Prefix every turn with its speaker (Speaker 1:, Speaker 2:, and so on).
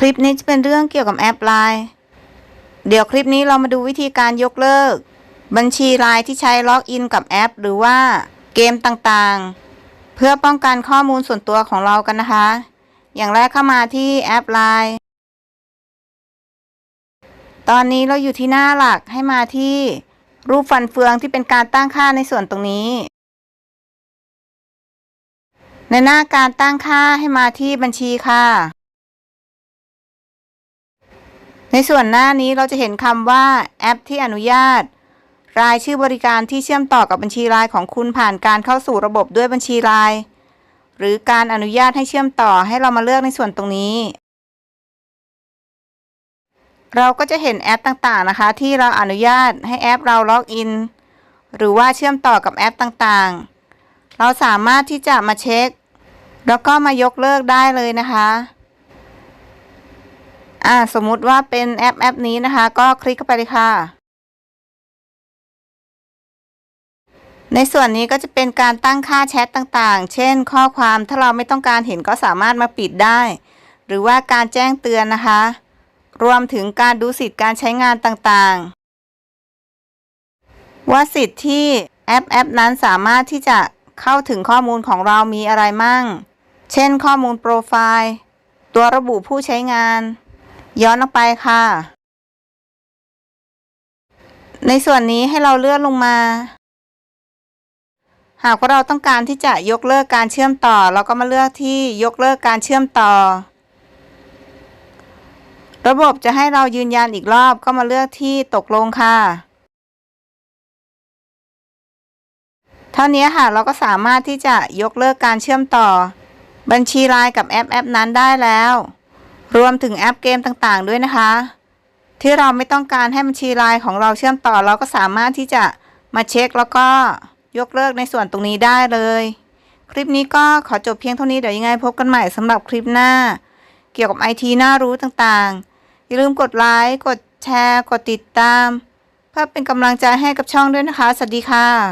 Speaker 1: คลิปนี้จะเป็นเรื่องเกี่ยวกับแอปไลน์ เดี๋ยวคลิปนี้เรามาดูวิธีการยกเลิก บัญชีไลน์ที่ใช้ล็อกอินกับแอป หรือว่าเกมต่างๆ เพื่อป้องกันข้อมูลส่วนตัวของเรากันนะคะ อย่างแรกเข้ามาที่แอปไลน์ ตอนนี้เราอยู่ที่หน้าหลักให้มาที่รูปฟันเฟืองที่เป็นการตั้งค่าในส่วนตรงนี้ ในหน้าการตั้งค่าให้มาที่บัญชีค่ะ ส่วนหน้านี้เราจะเห็นคำว่าแอปที่อนุญาต รายชื่อบริการที่เชื่อมต่อกับบัญชีรายของคุณผ่านการเข้าสู่ระบบด้วยบัญชีราย หรือการอนุญาตให้เชื่อมต่อให้เรามาเลือกในส่วนตรงนี้ เราก็จะเห็นแอปต่างๆนะคะ ที่เราอนุญาตให้แอปเราล็อกอิน หรือว่าเชื่อมต่อกับแอปต่างๆ เราสามารถที่จะมาเช็ค แล้วก็มายกเลิกได้เลยนะคะ อ่าสมมุติว่าเป็นแอปแอปนี้นะคะ ก็คลิกเข้าไปเลยค่ะ ในส่วนนี้ก็จะเป็นการตั้งค่าแชทต่างๆ เช่น ข้อความถ้าเราไม่ต้องการเห็นก็สามารถมาปิดได้ หรือว่าการแจ้งเตือนนะคะ รวมถึงการดูสิทธิ์การใช้งานต่างๆ ว่าสิทธิ์ที่แอปแอปนั้นสามารถที่จะเข้าถึงข้อมูลของเรามีอะไรมั่ง เช่น ข้อมูลโปรไฟล์ ตัวระบุผู้ใช้งาน ย้อนออกไปค่ะ ในส่วนนี้ให้เราเลื่อนลงมา หากว่าเราต้องการที่จะยกเลิกการเชื่อมต่อ เราก็มาเลือกที่ยกเลิกการเชื่อมต่อ ระบบจะให้เรายืนยันอีกรอบก็มาเลือกที่ตกลงค่ะเท่านี้ค่ะเราก็สามารถที่จะยกเลิกการเชื่อมต่อ บัญชีไลน์กับแอปแอปนั้นได้แล้ว รวมถึงแอปเกมต่างๆ ด้วยนะคะ ที่เราไม่ต้องการให้บัญชีไลน์ของเราเชื่อมต่อเราก็สามารถที่จะมาเช็คแล้วก็ยกเลิกในส่วนตรงนี้ได้เลย คลิปนี้ก็ขอจบเพียงเท่านี้เดี๋ยวยังไงพบกันใหม่สำหรับคลิปหน้า เกี่ยวกับไอทีน่ารู้ต่างๆ อย่าลืมกดไลค์กดแชร์ กดติดตาม เพื่อเป็นกำลังใจให้กับช่องด้วยนะคะ สวัสดีค่ะ